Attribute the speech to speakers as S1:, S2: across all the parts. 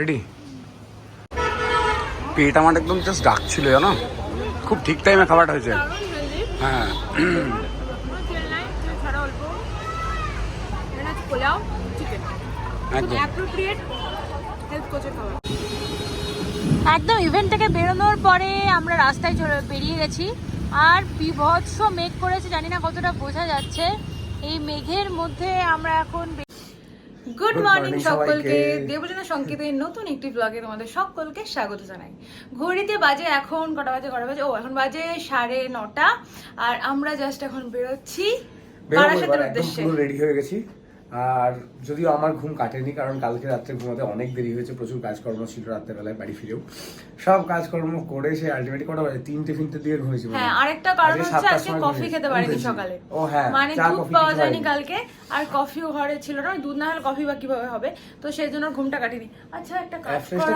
S1: Ready পেট আমার একদম just ডাকছিল, জানো? খুব ঠিক টাইমে খাবারটা হয়েছে। হ্যাঁ। একদম।
S2: ইভেন্ট থেকে বেরোনোর পরে আমরা রাস্তায় চলে বেরিয়ে গেছি। আর বিভৎস মেঘ করেছে, জানি না কতটা বোঝা যাচ্ছে। এই মেঘের মধ্যে আমরা এখন গুড মর্নিং সকলকে। দেবজনা সংকেতের নতুন একটি ব্লগে তোমাদের সকলকে স্বাগত জানাই। ঘড়িতে বাজে এখন কটা বাজে কটা বাজে? ও এখন বাজে সাড়ে নটা। আর আমরা জাস্ট এখন বেরোচ্ছি। বারাসাতের উদ্দেশ্যে।
S1: রেডি হয়ে গেছি। আর যদিও আমার ঘুম কাটেনি কারণ কালকে রাত্রে ঘুমাতে অনেক দেরি হয়েছে প্রচুর কাজকর্ম ছিল রাত্রেবেলায় বাড়ি ফিরেও। সব কাজকর্ম করে সে আলটিমেটলি কটা বাজে? তিনটে ফিনটে দিয়ে ঘুমিয়েছি হ্যাঁ
S2: আরেকটা কারণ হচ্ছে আজকে কফি খেতে পারিনি সকালে।
S1: ও হ্যাঁ
S2: মানে দুধ পাওয়া যায়নি কালকে আর কফিও ঘরে ছিল না দুধ না হলে কফি বা কীভাবে হবে? তো সেই জন্য ঘুমটা কাটিনি। আচ্ছা একটা কাজ করা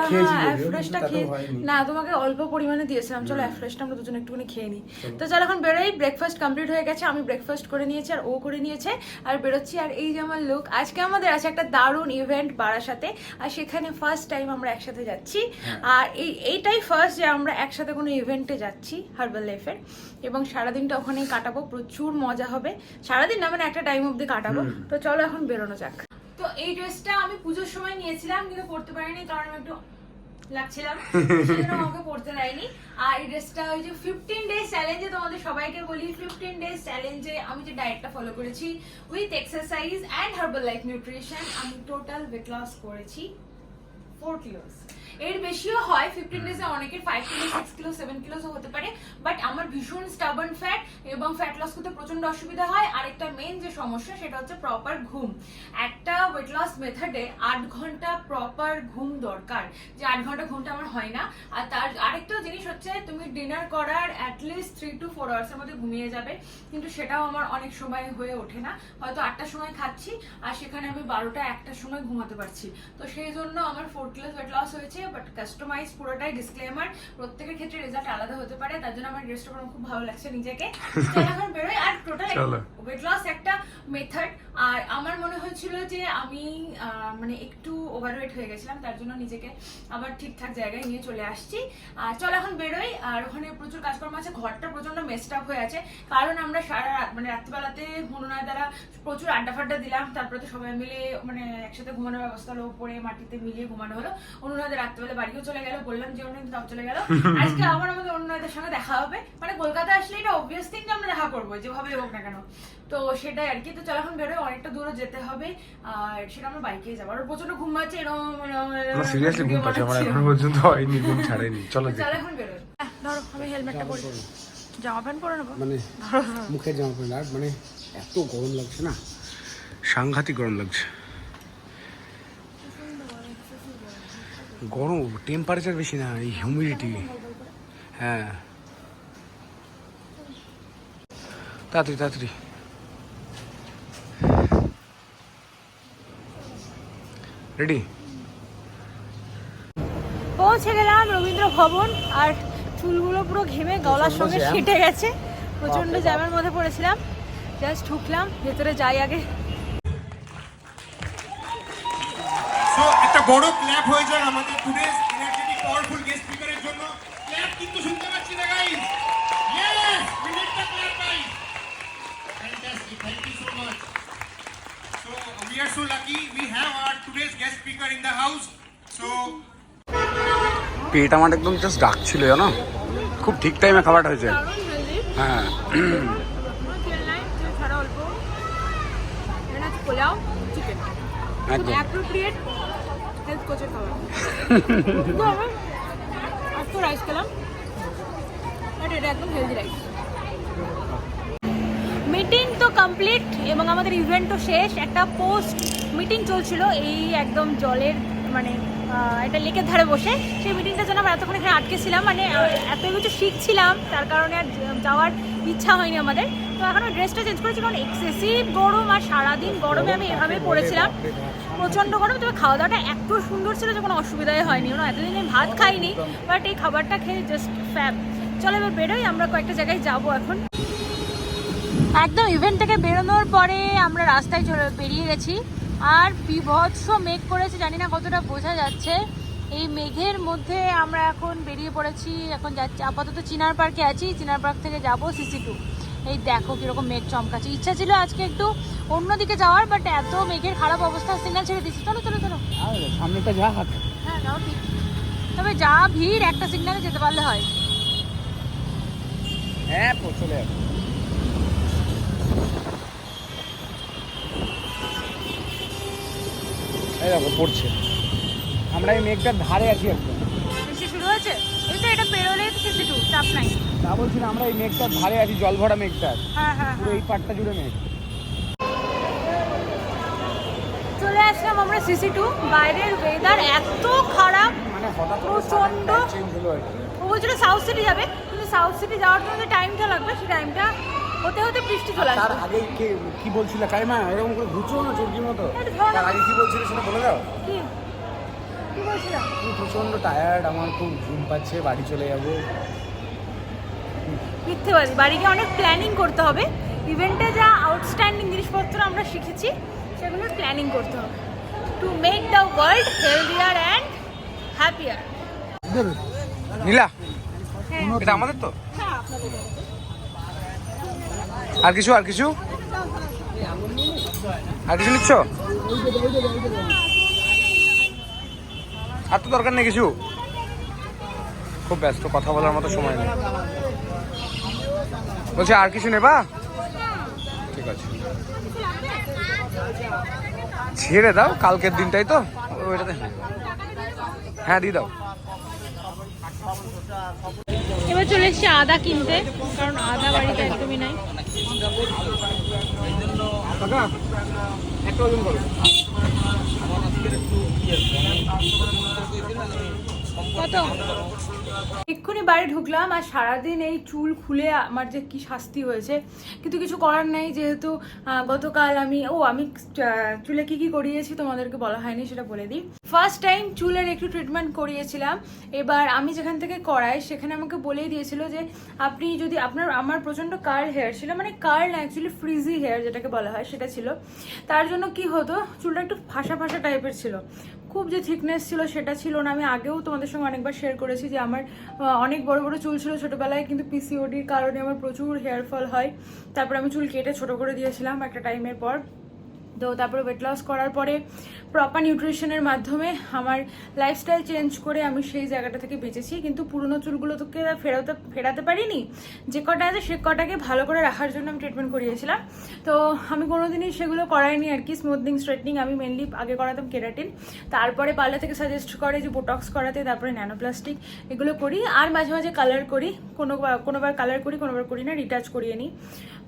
S2: অ্যাফ্রেশটা খেয়ে না তোমাকে অল্প পরিমাণে দিয়েছিলাম চলো অ্যাফ্রেশটা আমরা দুজন একটুখানি খেয়ে নিই। তো চলো এখন বেরোই ব্রেকফাস্ট কমপ্লিট হয়ে গেছে আমি ব্রেকফাস্ট করে নিয়েছি আর ও করে নিয়েছে আর বেরোচ্ছি আর এই যে আমার লুক আজকে আমাদের আছে একটা দারুণ ইভেন্ট বারাসাতে আর সেখানে ফার্স্ট টাইম আমরা একসাথে যাচ্ছি।
S1: হ্যাঁ।
S2: আর এই এইটাই ফার্স্ট যে আমরা একসাথে কোনো ইভেন্টে যাচ্ছি হার্বাল লাইফের এবং সারাদিনটা ওখানেই কাটাবো প্রচুর মজা হবে। সারাদিন না মানে একটা টাইম অবধি কাটাবো। তো চলো এখন বেরোনো যাক। তো এই ড্রেসটা আমি পুজোর সময় নিয়েছিলাম কিন্তু পরতে পারিনি কারণ আমি একটু লাগছিলাম। সেজন্য আমাকে পড়তে দেয়নি। আর এই ড্রেসটা ওই যে ফিফটিন ডেজ চ্যালেঞ্জে তোমাদের সবাইকে বলি ফিফটিন ডেজ চ্যালেঞ্জে আমি যে ডায়েটটা ফলো করেছি with exercise and Herbalife nutrition আমি টোটাল ওয়েট লস করেছি ফোর কিলোস এর বেশিও হয় ফিফটিন ডেজে অনেকের five kilo six kilo seven কিলোসও হতে পারে বাট আমার ভীষণ স্টাবন ফ্যাট এবং ফ্যাট লস করতে প্রচণ্ড অসুবিধা হয়। আর একটা মেন যে সমস্যা সেটা হচ্ছে প্রপার ঘুম। একটা ওয়েট লস মেথডে আট ঘণ্টা প্রপার ঘুম দরকার। যে আট ঘণ্টা ঘুমটা আমার হয় না। আর তার আরেকটা জিনিস হচ্ছে তুমি ডিনার করার at least three to four আওয়ার্সের মধ্যে ঘুমিয়ে যাবে। কিন্তু সেটাও আমার অনেক সময় হয়ে ওঠে না। হয়তো আটটার সময় খাচ্ছি আর সেখানে আমি বারোটা একটার সময় ঘুমাতে পারছি। তো সেই জন্য আমার ফোর কিলো ওয়েট লস হয়েছে। বাট কাস্টমাইজ পুরোটাই ডিসক্লেমার প্রত্যেকের ক্ষেত্রে রেজাল্ট আলাদা হতে পারে তার জন্য আমার ড্রেসটা আমার খুব ভালো লাগছে নিজেকে। এখন বেরোই। আর টোটাল ওয়েট লস একটা মেথড আর আমার মনে হয়েছিল যে আমি মানে একটু ওভারওয়েট হয়ে গেছিলাম তার জন্য নিজেকে আবার ঠিকঠাক জায়গায় নিয়ে চলে আসছি। আর চল এখন বেরোই। আর ওখানে প্রচুর কাজকর্ম আছে ঘরটা প্রচণ্ড মেস্ট আপ হয়ে আছে। কারণ আমরা সারা রাত মানে রাত্রিবেলাতে হনুনায় দ্বারা প্রচুর আড্ডা ফাড্ডা দিলাম। তারপরে তো সবাই মিলে মানে একসাথে ঘুমানোর ব্যবস্থা হলো উপরে মাটিতে মিলিয়ে ঘুমানো হলো। অনুনাদের রাত্রিবেলা বাড়িও চলে গেল বললাম যে অন্য তাও চলে গেল। আজকে আবার আমাদের অনুনাদের সঙ্গে দেখা হবে। মানে কলকাতা আসলে এটা অবভিয়াস থিং যে আমরা দেখা করব যেভাবে হোক না কেন। তো সেটাই আর কি। তো চল এখন বেরোয় অনেকটা দূরে যেতে হবে। আর সেটা আমরা বাইকে যাব। আর প্রচণ্ড ঘুম পাচ্ছে এরকম
S1: সিরিয়াসলি ঘুম পাচ্ছে। আমার। এখনও পর্যন্ত হয়নি ঘুম ছাড়েনি। চলো
S2: চল এখন আহ, ধরো আমি হেলমেটটা পরি জামা প্যান্ট পরে নেব?
S3: মানে মুখের জামা প্যান্ট আর মানে এত গরম লাগছে না।
S1: সাংঘাতিক গরম লাগছে। গরম টেম্পারেচার বেশি না এই হিউমিডিটি হ্যাঁ। তাড়াতাড়ি তাড়াতাড়ি। রেডি
S2: পৌঁছে গেলাম রবীন্দ্র ভবন আর চুলগুলো পুরো ঘেমে গলার সঙ্গে। ছিটে গেছে।
S3: প্রচণ্ড
S2: জ্যামের মধ্যে পড়েছিলাম। জাস্ট ঢুকলাম ভেতরে যাই আগে।
S4: বড় ক্ল্যাপ হয়ে যাক আমাদের টুডেস এনার্জেটিক পাওয়ারফুল গেস্ট স্পিকারের জন্য। ক্ল্যাপ কিন্তু শুনতে পাচ্ছি না guys yes we need the clap guys fantastic thank you so much so we are so lucky we have our today's guest speaker in the house so
S1: পেট আমার একদম just ডাকছিল জানো? খুব ঠিক টাইমে খাবারটা হয়েছে। হ্যাঁ। একদম।
S2: খাবার। তো রাইস খেলাম। বাট এটা একদম হেলদি রাইস মিটিং তো কমপ্লিট এবং আমাদের ইভেন্টও শেষ। একটা পোস্ট মিটিং চলছিল এই একদম জলের মানে একটা লেকের ধারে বসে। সেই মিটিংটা জন্য আমরা এতক্ষণ এখানে আটকে ছিলাম। মানে এত কিছু শিখছিলাম। তার কারণে আর যাওয়ার ইচ্ছা হয়নি আমাদের। তো এখন ড্রেসটা চেঞ্জ করেছি, কারণ এক্সেসিভ গরম আর সারাদিন গরমে আমি এভাবেই পড়েছিলাম। প্রচণ্ড গরম, তবে খাওয়া দাওয়াটা এত সুন্দর ছিল যে কোনো অসুবিধাই হয়নি। ওরা এতদিন আমি ভাত খাইনি বাট এই খাবারটা খেয়ে জাস্ট ফ্যাব চলো এবার বেরোই, আমরা কয়েকটা জায়গায় যাব এখন। একদম ইভেন্ট থেকে বেরোনোর পরে আমরা রাস্তায় চলে বেরিয়ে গেছি। আর বিভৎস মেঘ করেছে, জানি না কতটা বোঝা যাচ্ছে। এই মেঘের মধ্যে আমরা এখন বেরিয়ে পড়েছি, এখন যাচ্ছি, আপাতত চিনার পার্কে আছি, চিনার পার্ক থেকে যাব সিসি টু এই দেখো কীরকম মেঘ চমকাচ্ছে। ইচ্ছা ছিল আজকে একটু অন্যদিকে যাওয়ার বাট এত মেঘের খারাপ অবস্থা সিগন্যাল ছেড়ে দিচ্ছি। চলো চলো চলো।
S3: সামনেটা যা হাত।
S2: হ্যাঁ ঠিক। তবে যা ভিড় একটা সিগন্যালে যেতে পারলে হয়।
S3: হ্যাঁ চলে এই দেখো পড়ছে। আমরা এই মেঘটার ধারে আছি একদম
S2: বৃষ্টি শুরু হয়েছে এই তো এটা পেরোলেই তো সিসি টু চাপ নাই।
S3: তা বলছি না আমরা এই মেঘটার ধারে আছি জল ভরা মেঘটার।
S2: হ্যাঁ হ্যাঁ
S3: পুরো এই পাটটা জুড়ে মেঘ।
S2: চলে আসলাম আমরা সিসি টু বাইরের ওয়েদার এত খারাপ
S3: মানে কি।
S2: ও বলছিল সাউথ সিটি যাবে কিন্তু সাউথ সিটি যাওয়ার জন্য যে টাইমটা লাগবে সেই টাইমটা হতে হতে বৃষ্টি চলে
S3: তার
S2: আসবে।
S3: আগে কে কি বলছিল কাইমা এরকম করে ঘুরছো না চোরকির মতো। তার আগে কি বলছিল সেটা বলে দাও।
S2: কি?
S3: প্রচণ্ড টায়ার্ড আমার খুব ঘুম পাচ্ছে বাড়ি চলে যাব।
S2: মিথ্যেবাদী। বাড়ি গিয়ে অনেক প্ল্যানিং করতে হবে। ইভেন্টে যা আউটস্ট্যান্ডিং জিনিসপত্র আমরা শিখেছি সেগুলোর প্ল্যানিং করতে হবে। To make the world healthier and happier
S3: Nila
S2: হ্যাঁ।
S3: এটা আমাদের তো?
S2: হ্যাঁ
S3: আর কিছু আর কিছু? আর কিছু নিচ্ছ? আর তো দরকার নেই কিছু? খুব ব্যস্ত কথা বলার মতো সময় নেই। বলছি আর কিছু নেবা? ঠিক আছে। ছেড়ে দাও কালকের দিনটাই তো। ওইটাতে হ্যাঁ দিয়ে দাও।
S2: এবার চলে এসেছি আদা কিনতে কারণ আদা বাড়িতে একদমই নাই। কত? এক্ষুনি বাড়ি ঢুকলাম আর সারাদিন এই চুল খুলে আমার যে কি শাস্তি হয়েছে। কিন্তু কিছু করার নেই যেহেতু গতকাল আমি, ও, আমি চুলে কি কি করিয়েছি তোমাদেরকে বলা হয়নি সেটা বলে দিই। ফার্স্ট টাইম চুলের একটু ট্রিটমেন্ট করিয়েছিলাম। এবার আমি যেখান থেকে করাই, সেখানে আমাকে বলেই দিয়েছিল যে, আপনি যদি আপনার, আমার প্রচণ্ড কার্ল হেয়ার ছিল মানে কার্ল অ্যাকচুয়ালি ফ্রিজি হেয়ার যেটাকে বলা হয়, সেটা ছিল। তার জন্য কি হতো, চুলটা একটু ফাঁসা ফাঁসা টাইপের ছিল। খুব যে থিকনেস ছিল সেটা ছিল না। আমি আগেও তোমাদের সঙ্গে অনেকবার শেয়ার করেছি যে আমার অনেক বড় বড় চুল ছিল ছোটোবেলায়, কিন্তু পিসিওডির কারণে আমার প্রচুর হেয়ার ফল হয়। তারপর আমি চুল কেটে ছোট করে দিয়েছিলাম একটা টাইমের পর। তো তারপরে ওয়েট লস করার পরে প্রপার নিউট্রিশনের মাধ্যমে আমার লাইফস্টাইল চেঞ্জ করে আমি সেই জায়গাটা থেকে বেঁচেছি। কিন্তু পুরনো চুলগুলো তোকে ফেরাতে ফেরাতে পারিনি। যে কটা আছে সে কটাকে ভালো করে রাখার জন্য আমি ট্রিটমেন্ট করিয়েছিলাম। তো আমি কোনোদিনই সেগুলো করাইনি আর কি। স্মুথনিং স্ট্রেটনিং আমি মেনলি আগে করাতাম কেরাটিন তারপরে পার্লার থেকে সাজেস্ট করে যে বোটক্স করাতে, তারপরে ন্যানোপ্লাস্টিক এগুলো করি। আর মাঝে মাঝে কালার করি। কোনো কোনোবার কালার করি, কোনোবার করি না রিটাচ করিয়ে নিই।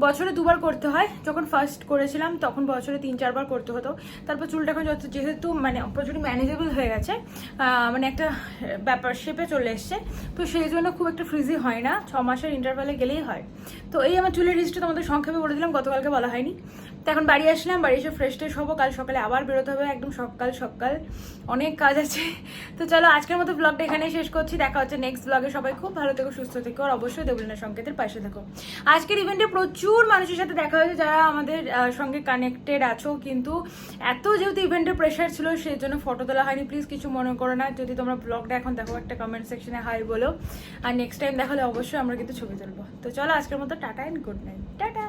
S2: বছরে দুবার করতে হয়। যখন ফার্স্ট করেছিলাম, তখন বছরে তিন, চারবার করতে হতো। তারপর চুলটা এখন যত যেহেতু মানে প্রচুর ম্যানেজেবল হয়ে গেছে মানে একটা ব্যাপার শেপে চলে এসছে, তো সেই জন্য খুব একটা ফ্রিজি হয় না। ছ মাসের ইন্টারভ্যালে গেলেই হয়। তো এই আমার চুলের হিস্ট্রি তোমাদের সংক্ষেপে বলে দিলাম, গতকালকে বলা হয়নি। তো এখন বাড়ি আসলাম, বাড়ি এসে ফ্রেশ ট্রেশ হব। কাল সকালে আবার বেরোতে হবে, একদম সকাল সকাল। অনেক কাজ আছে। তো চলো আজকের মতো ব্লগটা এখানেই শেষ করছি। দেখা হচ্ছে নেক্সট ব্লগে সবাই খুব ভালো থেকো, সুস্থ থেকো। আর অবশ্যই দেবলীনা সংকেতের পাশে থাকো। আজকের ইভেন্টে প্রচুর মানুষের সাথে দেখা হয়েছে যারা আমাদের সঙ্গে কানেক্টেড আছো, কিন্তু এত যেহেতু ইভেন্টের প্রেশার ছিল সেই জন্য ফটো তোলা হয়নি। প্লিজ কিছু মনে করো না। যদি তোমরা ব্লগটা এখন দেখো একটা কমেন্ট সেকশনে হাই বলো। আর নেক্সট টাইম দেখালে অবশ্যই আমরা কিন্তু ছবি তুলবো। তো চলো আজকের মতো tata and good night tata!